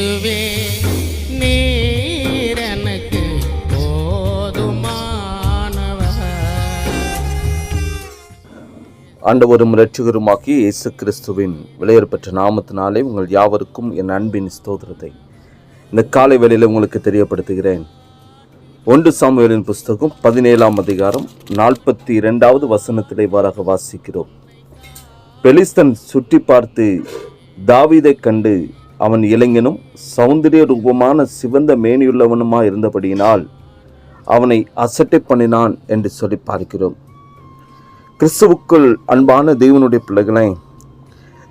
இயேசுவே நீர் எனக்கு போதுமானவர். ஆண்டவரும் இரட்சகருமாகிய இயேசு கிறிஸ்துவின் விலையேற்பட்ட நாமத்தினாலே உங்கள் யாவருக்கும் என் அன்பின் ஸ்தோத்திரத்தை. இந்த காலை வேளையில் உங்களுக்கு தெரியப்படுத்துகிறேன். ஒன்று சாமுவேலின் புஸ்தகம் பதினேழாம் அதிகாரம் நாற்பத்தி இரண்டாவது வசனத்திலே வாராக வாசிக்கிறோம். பெலிஸ்தன் சுற்றி பார்த்து தாவீதைக் கண்டு அவன் இளைஞனும் சௌந்தரிய ரூபமான சிவந்த மேனியுள்ளவனுமாய் இருந்தபடியினால் அவனை அசட்டை பண்ணினான் என்று சொல்லி பார்க்கிறோம். கிறிஸ்துவுக்குள் அன்பான தேவனுடைய பிள்ளைகளை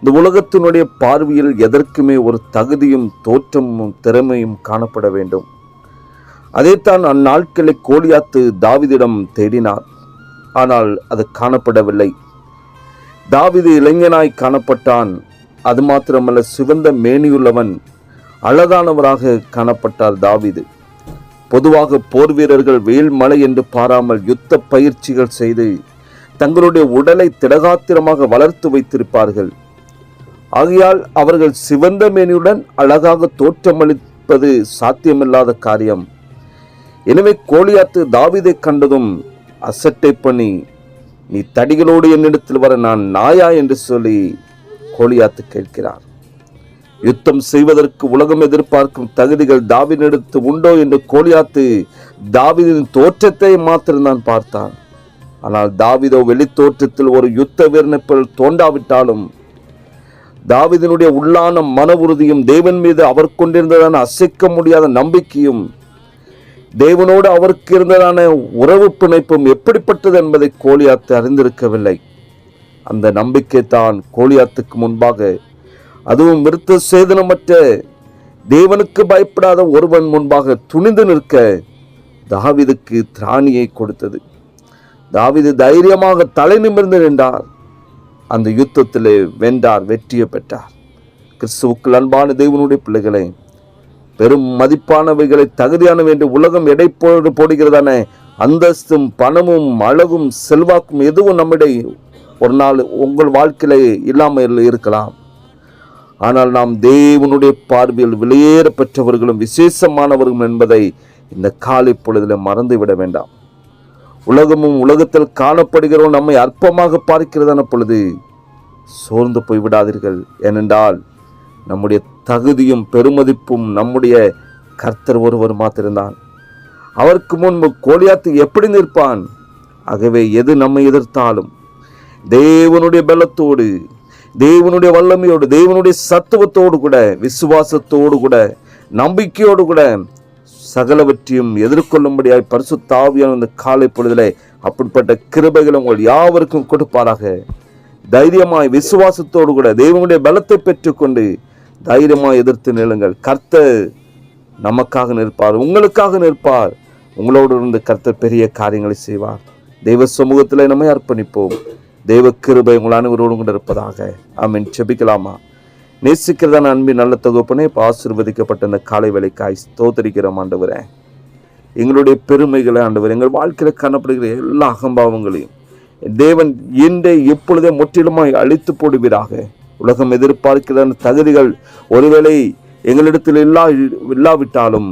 இந்த உலகத்தினுடைய பார்வையில் எதற்குமே ஒரு தகுதியும் தோற்றமும் திறமையும் காணப்பட வேண்டும். அதைத்தான் அந்நாட்களை கோலியாத்து தாவிதிடம் தேடினார். ஆனால் அது காணப்படவில்லை. தாவிது இளைஞனாய் காணப்பட்டான். அது மாத்திரமல்ல சிவந்த மேனியுள்ளவன் அழகானவராக காணப்பட்டார் தாவிது. பொதுவாக போர் வீரர்கள் வெயில் மழை என்று பாராமல் யுத்த பயிற்சிகள் செய்து தங்களுடைய உடலை திடகாத்திரமாக வளர்த்து வைத்திருப்பார்கள். ஆகையால் அவர்கள் சிவந்த மேனியுடன் அழகாக தோற்றமளிப்பது சாத்தியமில்லாத காரியம். எனவே கோலியாத்து தாவீதை கண்டதும் அசட்டை பண்ணி நீ தடிகளோடு என்னிடத்தில் வர நான் நாயா? என்று சொல்லி கோலியாத்து கேட்கிறார். யுத்தம் செய்வதற்கு உலகம் எதிர்பார்க்கும் தகுதிகள் தாவினிடத்து உண்டோ என்று கோலியாத்து தாவிதின் தோற்றத்தை மாத்திரம்தான் பார்த்தான். ஆனால் தாவிதோ வெளித்தோற்றத்தில் ஒரு யுத்த வீரனை போல் தோண்டாவிட்டாலும் தாவிதனுடைய உள்ளான மன உறுதியும் தேவன் மீது அவர் கொண்டிருந்ததான அசைக்க முடியாத நம்பிக்கையும் தேவனோடு அவருக்கு இருந்ததான உறவு பிணைப்பும் எப்படிப்பட்டது என்பதை கோலியாத்து அறிந்திருக்கவில்லை. அந்த நம்பிக்கை தான் கோலியாத்துக்கு முன்பாக. அதுவும் விருத்த சேதனமற்ற தேவனுக்கு பயப்படாத ஒருவன் முன்பாக துணிந்து நிற்க தாவிதுக்கு திராணியை கொடுத்தது. தாவிது தைரியமாக தலை நிமிர்ந்து நின்றார். அந்த யுத்தத்திலே வென்றார் வெற்றியை பெற்றார். கிறிஸ்துவுக்கு அன்பான தேவனுடைய பிள்ளைகளை பெரும் மதிப்பானவைகளை தகுதியான என்று உலகம் எடை போடு போடுகிறதான அந்தஸ்தும் பணமும் அழகும் செல்வாக்கும் எதுவும் நம்மிடையே ஒரு நாள் உங்கள் வாழ்க்கையில் இல்லாமல் இருக்கலாம். ஆனால் நாம் தேவனுடைய பார்வையில் வெளியேற பெற்றவர்களும் விசேஷமானவர்களும் என்பதை இந்த காலை பொழுதில் மறந்துவிட வேண்டாம். உலகமும் உலகத்தில் காணப்படுகிறோம் நம்மை அற்பமாக பார்க்கிறதான பொழுது சோர்ந்து போய் விடாதீர்கள். ஏனென்றால் நம்முடைய தகுதியும் பெருமதிப்பும் நம்முடைய கர்த்தர் ஒருவர் மாத்திருந்தான் அவருக்கு முன்பு கோலியாத்து எப்படி நிற்பான்? ஆகவே எது நம்மை எதிர்த்தாலும் தேவனுடைய பலத்தோடு தேவனுடைய வல்லமையோடு தேவனுடைய சத்துவத்தோடு கூட விசுவாசத்தோடு கூட நம்பிக்கையோடு கூட சகலவற்றையும் எதிர்கொள்ளும்படியாய் பரிசுத்தாவியான இந்த காலை பொழுதில் அப்படிப்பட்ட கிருபைகள் உங்கள் யாவருக்கும் கொடுப்பாராக. தைரியமாய் விசுவாசத்தோடு கூட தேவனுடைய பலத்தை பெற்றுக்கொண்டு தைரியமாய் எதிர்த்து நிலுங்கள் கர்த்தர் நமக்காக நிற்பார் உங்களுக்காக நிற்பார். உங்களோடு இருந்து கர்த்தர் பெரிய காரியங்களை செய்வார். தெய்வ சமூகத்தில் நம்மை அர்ப்பணிப்போம். தெய்வ கிருபை உங்கள் அனைவரோடும் கூட இருப்பதாக. ஆமீன். செபிக்கலாமா? நேசிக்கிறதான அன்பின் நல்ல தொகுப்பனே இப்போ ஆசிர்வதிக்கப்பட்ட இந்த காலை வேலைக்காய் ஸ்தோத்தரிக்கிறோம் ஆண்டவரே. எங்களுடைய பெருமைகளை ஆண்டவர் எங்கள் வாழ்க்கையில் காணப்படுகிற எல்லா அகம்பாவங்களையும் தேவன் இன்றை எப்பொழுதே முற்றிலுமாய் அழித்து போடுவீராக. உலகம் எதிர்பார்க்கிற அந்த தகுதிகள் ஒருவேளை எங்களிடத்தில் இல்லா இல்லாவிட்டாலும்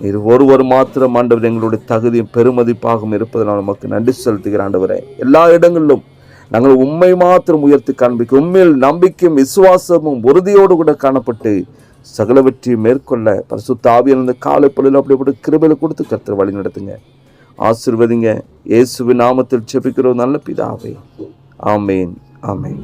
இது ஒருவர் மாத்திரம் ஆண்டவர் எங்களுடைய தகுதியும் பெருமதிப்பாகவும் இருப்பதனால் நமக்கு நன்றி செலுத்துகிற ஆண்டவரே. எல்லா இடங்களிலும் நாங்கள் உண்மை மாத்திரம் உயர்த்தி காண்பிக்க உண்மையில் நம்பிக்கையும் விசுவாசமும் உறுதியோடு கூட காணப்பட்டு சகலவற்றை மேற்கொள்ள பரிசுத்த ஆவியானந்த காலை பொழுது அப்படிப்பட்ட கிருபையில் கொடுத்து கருத்து வழி நடத்துங்க. ஆசிர்வதிங்க. இயேசுவின் நாமத்தில் செபிக்கிறோம் நல்ல பிதாவே. ஆமேன். ஆமேன்.